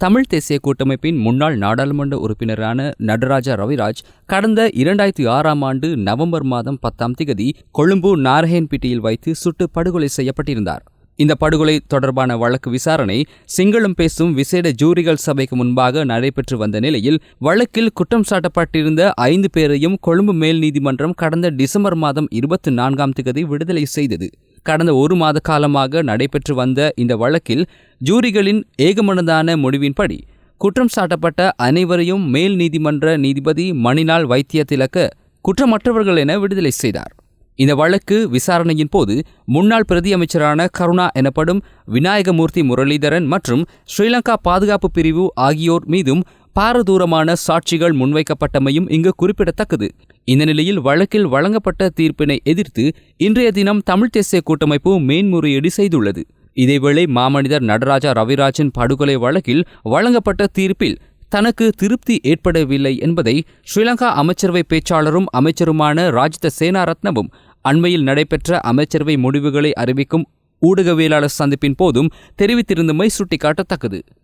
தமிழ் தேசிய கூட்டமைப்பின் முன்னாள் நாடாளுமன்ற உறுப்பினரான நடராஜா ரவிராஜ் கடந்த இரண்டாயிரத்தி ஆறாம் ஆண்டு நவம்பர் மாதம் பத்தாம் திகதி கொழும்பு நாரஹேன்பிட்டியில் வைத்து சுட்டு படுகொலை செய்யப்பட்டிருந்தார். இந்த படுகொலை தொடர்பான வழக்கு விசாரணை சிங்களம் பேசும் விசேட ஜூரிகள் சபைக்கு முன்பாக நடைபெற்று வந்த நிலையில் வழக்கில் குற்றம் சாட்டப்பட்டிருந்த ஐந்து பேரையும் கொழும்பு மேல் நீதிமன்றம் கடந்த டிசம்பர் மாதம் இருபத்தி நான்காம் திகதி விடுதலை செய்தது. கடந்த ஒரு மாத காலமாக நடைபெற்று வந்த இந்த வழக்கில் ஜூரிகளின் ஏகமனதான முடிவின்படி குற்றம் சாட்டப்பட்ட அனைவரையும் மேல் நீதிமன்ற நீதிபதி மணிநாள் வைத்திய திலக்க குற்றமற்றவர்கள் என விடுதலை செய்தார். இந்த வழக்கு விசாரணையின் போது முன்னாள் பிரதி அமைச்சரான கருணா எனப்படும் விநாயகமூர்த்தி முரளிதரன் மற்றும் ஸ்ரீலங்கா பாதுகாப்பு பிரிவு ஆகியோர் மீதும் பாரதூரமான சாட்சிகள் முன்வைக்கப்பட்டமையும் இங்கு குறிப்பிடத்தக்கது. இந்த நிலையில் வழக்கில் வழங்கப்பட்ட தீர்ப்பினை எதிர்த்து இன்றைய தினம் தமிழ் தேசிய கூட்டமைப்பு மேன்முறையீடு செய்துள்ளது. இதேவேளை மாமனிதர் நடராஜா ரவிராஜன் படுகொலை வழக்கில் வழங்கப்பட்ட தீர்ப்பில் தனக்கு திருப்தி ஏற்படவில்லை என்பதை ஸ்ரீலங்கா அமைச்சரவை பேச்சாளரும் அமைச்சருமான ராஜித சேனாரத்னவும் அண்மையில் நடைபெற்ற அமைச்சரவை முடிவுகளை அறிவிக்கும் ஊடகவியலாளர் சந்திப்பின் போதும் தெரிவித்திருந்தமை சுட்டிக்காட்டத்தக்கது.